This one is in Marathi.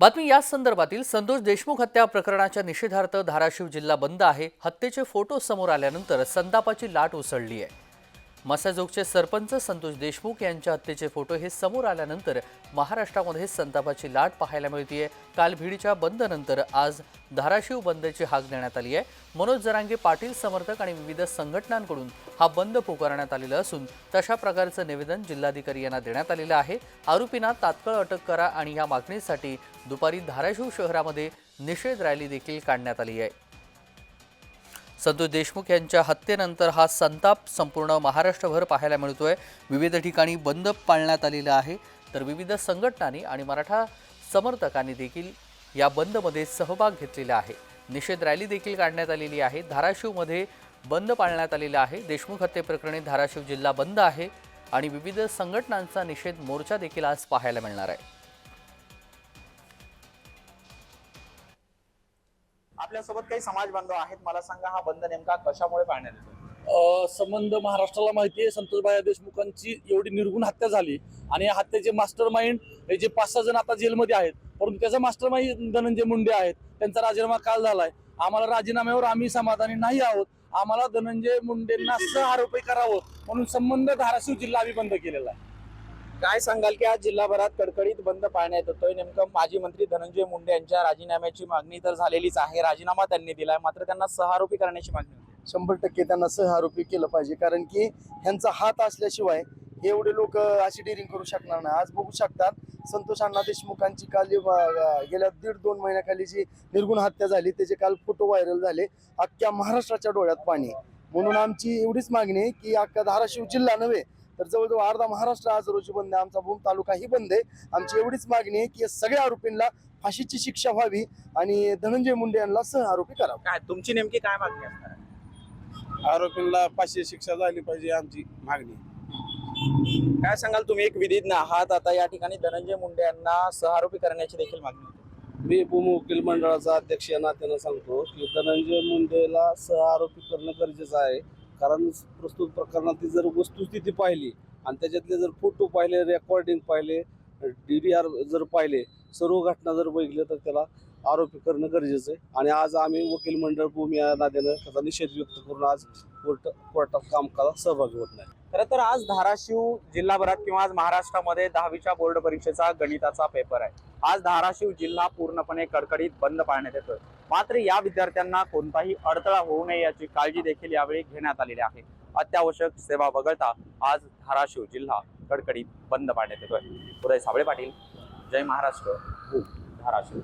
बातमी याच संदर्भातील संतोष देशमुख हत्या प्रकरणाच्या निषेधार्थ धाराशिव जिल्हा बंद आहे. हत्येचे फोटो समोर आल्यानंतर संतापाची लाट उसळली आहे. मसाजोगचे सरपंच संतोष देशमुख यांच्या हत्येचे फोटो हे समोर आल्यानंतर महाराष्ट्रामध्ये संतापाची लाट पाहायला मिळतीये. काल भिडीच्या बंदनंतर आज धाराशिव बंदची हाक देण्यात आली आहे. मनोज जरांगे पाटील समर्थक आणि विविध संघटनांकडून हा बंद पुकारण्यात आलेला असून तशा प्रकारचं निवेदन जिल्हाधिकारी यांना देण्यात आलेलं आहे. आरोपींना तात्काळ अटक करा आणि या मागणीसाठी दुपारी धाराशिव शहरामध्ये निषेध रॅली देखील काढण्यात आली आहे. संतोष देशमुख यांच्या हत्येनंतर हा संताप संपूर्ण महाराष्ट्रभर पाहायला मिळतोय. विविध ठिकाणी बंद पाळण्यात आलेला आहे. तर विविध संघटनांनी आणि मराठा समर्थकांनी देखील या बंदमध्ये सहभाग घेतलेला आहे. निषेध रॅली देखील काढण्यात आलेली आहे. धाराशिवमध्ये बंद पाळण्यात आलेला आहे. देशमुख हत्येप्रकरणी धाराशिव जिल्हा बंद आहे आणि विविध संघटनांचा निषेध मोर्चा देखील आज पाहायला मिळणार आहे. आपल्यासोबत काही समाज बांधव आहेत मला सांगा हा बंद नेमका कशामुळे पाळण्यात येतो? अ, संबंध महाराष्ट्राला माहिती आहे संतोषबाया देशमुखांची एवढी निर्गुण हत्या झाली आणि या हत्येचे मास्टर माइंड हे जे पाच सहा जण आता जेलमध्ये आहेत परंतु त्याचा मास्टर माइंड धनंजय मुंडे आहेत त्यांचा राजीनामा काल झालाय. आम्हाला राजीनाम्यावर आम्ही समाधानी नाही आहोत आम्हाला धनंजय मुंडेंना सह आरोपी करावं म्हणून संबंध धाराशिव जिल्हा आम्ही बंद केलेला आहे. काय सांगाल की आज जिल्हाभरात कडकडीत बंद पाळण्यात येतोय? नेमकं माजी मंत्री धनंजय मुंडे यांच्या राजीनाम्याची मागणी तर झालेलीच आहे. राजीनामा त्यांनी दिलाय. मात्र त्यांना सहारोपी करण्याची मागणी शंभर टक्के त्यांना सहआरोपी केलं पाहिजे. कारण की ह्यांचा हात असल्याशिवाय हे एवढे लोक अशी डिरिंग करू शकणार नाही. आज बघू शकतात संतोष अण्णा देशमुखांची काल गेल्या दीड दोन महिन्याखाली जी निर्गुण हत्या झाली त्याचे काल फोटो व्हायरल झाले. अख्ख्या महाराष्ट्राच्या डोळ्यात पाणी. आहे. म्हणून आमची एवढीच मागणी आहे की अख्खा धाराशिव जिल्हा नव्हे तर जवळजवळ अर्धा महाराष्ट्र आज रोजी बंद आहे. आमचा भूम तालुकाही बंद आहे. आमची एवढीच मागणी आहे की या सगळ्या आरोपींना फाशीची शिक्षा व्हावी आणि धनंजय मुंडे यांना सह आरोपी करावं. काय तुमची नेमकी काय मागणी असणार आहे? आरोपींना फाशी शिक्षा झाली पाहिजे आमची मागणी काय सांगाल तुम्ही? एक विधीज्ञ आहात. आता या ठिकाणी धनंजय मुंडे यांना सहारोपी करण्याची देखील मागणी होती. मी उपवकील मंडळाचा अध्यक्ष या नात्यानं सांगतो की धनंजय मुंडेला सहआरोपी करणं गरजेचं आहे. कारण प्रस्तुत प्रकरणातली जर वस्तुस्थिती पाहिली आणि त्याच्यातले जर फोटो पाहिले रेकॉर्डिंग पाहिले डी व्ही आर जर पाहिले सर्व घटना जर बघितल्या तर त्याला आरोपी करणं गरजेचं आहे. आणि आज आम्ही वकील मंडळ भूमी या त्याचा निषेध व्यक्त करून आज कोर्ट कोर्टात कामकाजात सहभागी होत नाही. खरं तर आज धाराशिव जिल्हाभरात किंवा आज महाराष्ट्रामध्ये दहावीच्या बोर्ड परीक्षेचा गणिताचा पेपर आहे. आज धाराशिव जिल्हा पूर्णपणे कडकडीत बंद पाळण्यात येतोय. मात्र या विद्यार्थ्यांना कोणताही अडथळा होऊ नये याची काळजी देखील यावेळी घेण्यात आलेली आहे. अत्यावश्यक सेवा वगळता आज धाराशिव जिल्हा कडकडीत बंद पाडण्यात येतोय. उदय साबळे पाटील जय महाराष्ट्र धाराशिव.